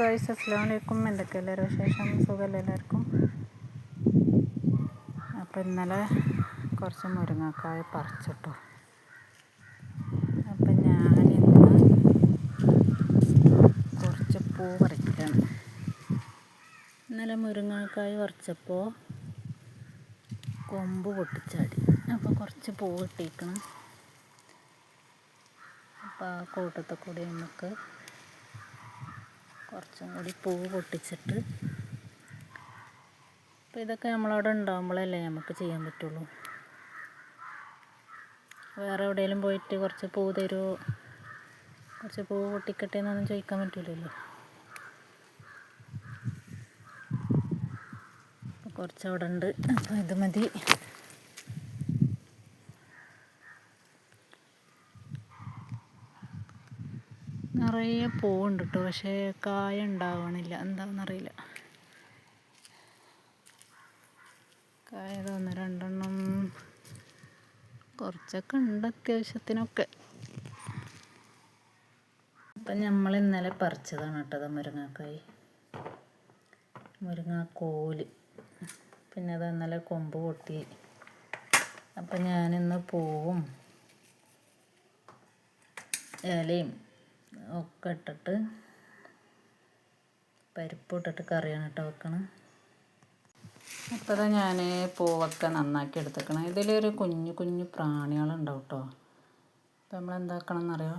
Guys അസ്സാം വലൈക്കും എന്തൊക്കെ എല്ലാവരും വിശേഷം? സുഖമല്ല എല്ലാവർക്കും? അപ്പോൾ ഇന്നലെ കുറച്ച് മുരിങ്ങക്കായ പറിച്ചിട്ടു. അപ്പം ഞാനിന്ന് കുറച്ച് പൂ പറിക്കുകയാണ് ഇന്നലെ മുരിങ്ങക്കായ പറിച്ചപ്പോൾ കൊമ്പ് പൊട്ടിച്ചാടി. അപ്പോൾ കുറച്ച് പൂ കിട്ടിയിരിക്കണം. അപ്പോൾ ആ കൂട്ടത്തിൽ കൂടി നമുക്ക് കുറച്ചും കൂടി പൂവ് പൊട്ടിച്ചിട്ട്. അപ്പോൾ ഇതൊക്കെ നമ്മളവിടെ ഉണ്ടാകുമ്പോഴല്ലേ നമുക്ക് ചെയ്യാൻ പറ്റുള്ളൂ. വേറെ എവിടെയെങ്കിലും പോയിട്ട് കുറച്ച് പൂ തരുമോ കുറച്ച് പൂ പൊട്ടിക്കട്ടെ എന്നൊന്നും ചോദിക്കാൻ പറ്റില്ലല്ലോ കുറച്ച് അവിടെ ഉണ്ട് അപ്പോൾ ഇത് മതി. നിറയെ പൂവുണ്ട് കേട്ടോ പക്ഷേ കായ ഉണ്ടാവണില്ല എന്താണെന്നറിയില്ല കായ തോന്നുന്നു രണ്ടെണ്ണം കുറച്ചൊക്കെ ഉണ്ട് അത്യാവശ്യത്തിനൊക്കെ. അപ്പം നമ്മൾ ഇന്നലെ പറിച്ചതാണ് കേട്ടത് മുരിങ്ങാക്കായി. മുരിങ്ങാക്കോൽ. പിന്നെ അത് ഇന്നലെ കൊമ്പ് പൊട്ടി. അപ്പം ഞാനിന്ന് പൂവും ഇലയും ഒക്കെ ഇട്ടിട്ട് പരിപ്പ് ഇട്ടിട്ട് കറിയാണ് കേട്ടോ വെക്കണം. ഇപ്പോൾ ഞാൻ പൂവൊക്കെ നന്നാക്കി എടുത്തേക്കണം. ഇതിലൊരു കുഞ്ഞു കുഞ്ഞു പ്രാണികളുണ്ടാവും കേട്ടോ അപ്പോൾ നമ്മൾ എന്താക്കണം എന്നറിയോ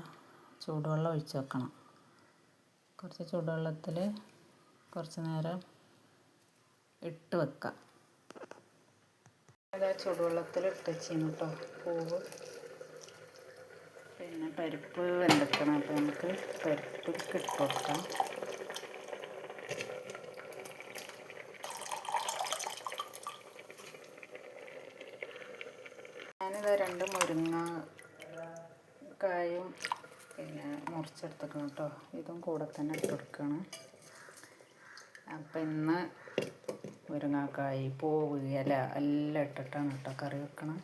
ചൂടുവെള്ളം ഒഴിച്ച് വെക്കണം. കുറച്ച് ചൂടുവെള്ളത്തിൽ കുറച്ച് നേരം ഇട്ട് വെക്കാം. ചൂടുവെള്ളത്തിൽ ഇട്ട് വെച്ചിരുന്നു കേട്ടോ പൂവ്. പിന്നെ പരിപ്പ് വെന്തെടുക്കണം അപ്പോൾ നമുക്ക് പരിപ്പ് ഇട്ട് കൊടുക്കാം ഞാനിത് രണ്ട് മുരിങ്ങ കായും പിന്നെ മുറിച്ചെടുത്തേക്കണം കേട്ടോ. ഇതും കൂടെ തന്നെ ഇട്ട് കൊടുക്കണം. അപ്പം ഇന്ന് മുരിങ്ങാക്കായി ഇല എല്ലാം ഇട്ടിട്ടാണ് കേട്ടോ കറി വെക്കണം.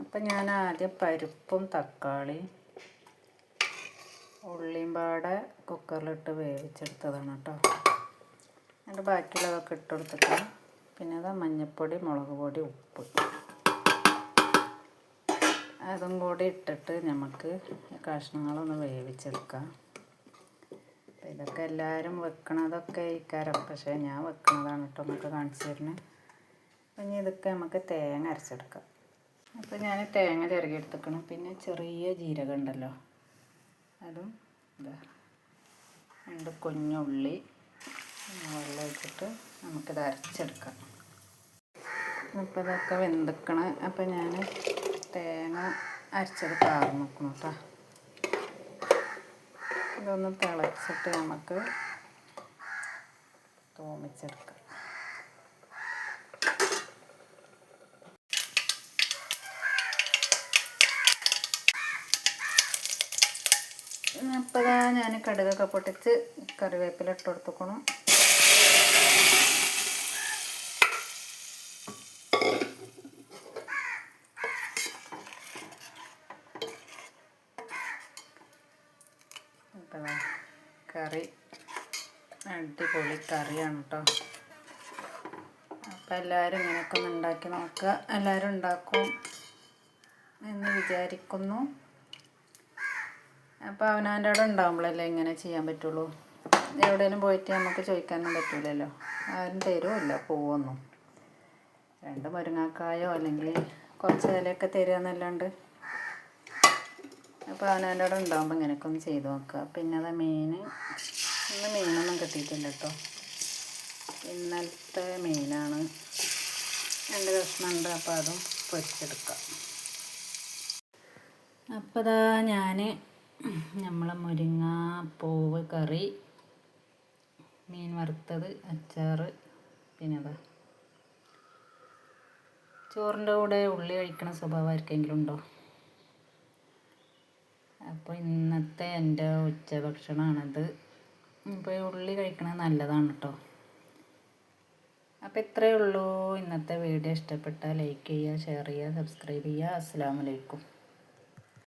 അപ്പം ഞാൻ ആദ്യം പരിപ്പും തക്കാളി ഉള്ളിയും പാടെ കുക്കറിലിട്ട് വേവിച്ചെടുത്തതാണ് കേട്ടോ എന്നിട്ട് ബാക്കിയുള്ളതൊക്കെ ഇട്ട് കൊടുത്തിട്ട് പിന്നെ അത് മഞ്ഞൾപ്പൊടി മുളക് പൊടി ഉപ്പ്. അതും കൂടി ഇട്ടിട്ട് നമുക്ക് കഷ്ണങ്ങളൊന്ന് വേവിച്ചെടുക്കാം. ഇതൊക്കെ എല്ലാവരും വെക്കണതൊക്കെ ഇക്കാരം പക്ഷേ ഞാൻ വെക്കണതാണ് കേട്ടോ നമുക്ക് കാണിച്ചു തരുന്നത് അപ്പം ഇനി ഇതൊക്കെ നമുക്ക് തേങ്ങ അരച്ചെടുക്കാം. അപ്പോൾ ഞാൻ തേങ്ങ ചിറകി എടുത്തേക്കണം പിന്നെ ചെറിയ ജീരകം ഉണ്ടല്ലോ. അതും ഇതാ. രണ്ട് കുഞ്ഞുള്ളി വെള്ളം ഒഴിച്ചിട്ട് നമുക്കിത് അരച്ചെടുക്കാം. അപ്പോൾ ഇതൊക്കെ വെന്തിക്കണം. അപ്പോൾ ഞാൻ തേങ്ങ അരച്ചത് പാർന്ന് നോക്കണം കേട്ടോ ഇതൊന്ന് തിളച്ചിട്ട് നമുക്ക് തോമിച്ചെടുക്കാം. അപ്പോൾ ഞാൻ കടുകൊക്കെ പൊട്ടിച്ച് കറിവേപ്പില ഇട്ട് കൊടുത്തുക്കണം. കറി അടിപൊളി കറിയാണ് കേട്ടോ അപ്പോൾ എല്ലാവരും ഇങ്ങനെയൊക്കെ ഒന്ന് ഉണ്ടാക്കി നോക്കുക എല്ലാവരും ഉണ്ടാക്കും എന്ന് വിചാരിക്കുന്നു. അപ്പോൾ അവനവന്റെ അവിടെ ഉണ്ടാകുമ്പോഴല്ലേ ഇങ്ങനെ ചെയ്യാൻ പറ്റുള്ളൂ. എവിടെയെങ്കിലും പോയിട്ട് നമുക്ക് ചോദിക്കാനൊന്നും പറ്റില്ലല്ലോ ആരും തരുമില്ല പോവൊന്നും. രണ്ട് മുരിങ്ങാക്കായോ അല്ലെങ്കിൽ കുറച്ച് ഇലയൊക്കെ തരിക എന്നല്ലാണ്ട് അപ്പോൾ അവനവന്റെ അവിടെ ഉണ്ടാകുമ്പോൾ ഇങ്ങനെയൊക്കെ ഒന്ന് ചെയ്ത് നോക്കുക. പിന്നെ അത് മീൻ. ഇന്ന് മീനൊന്നും കിട്ടിയിട്ടില്ല കേട്ടോ. ഇന്നലത്തെ മീനാണ്. രണ്ട് കഷ്ണമുണ്ട് അപ്പോൾ അതും പൊരിച്ചെടുക്കാം. അപ്പോൾ ഞാൻ നമ്മളെ മുരിങ്ങ പൂവ് കറി മീൻ വറുത്തത് അച്ചാറ് പിന്നെ അതാ. ചോറിന്റെ കൂടെ ഉള്ളി കഴിക്കണ സ്വഭാവം ഉണ്ടോ? അപ്പോൾ ഇന്നത്തെ എന്റെ ഉച്ചഭക്ഷണമാണത് ഇപ്പോൾ ഉള്ളി കഴിക്കണത് നല്ലതാണ് കേട്ടോ അപ്പോൾ ഇത്രയേ ഉള്ളൂ. ഇന്നത്തെ വീഡിയോ ഇഷ്ടപ്പെട്ടാൽ ലൈക്ക് ചെയ്യുക ഷെയർ ചെയ്യുക സബ്സ്ക്രൈബ് ചെയ്യുക. അസ്സാം വലൈക്കും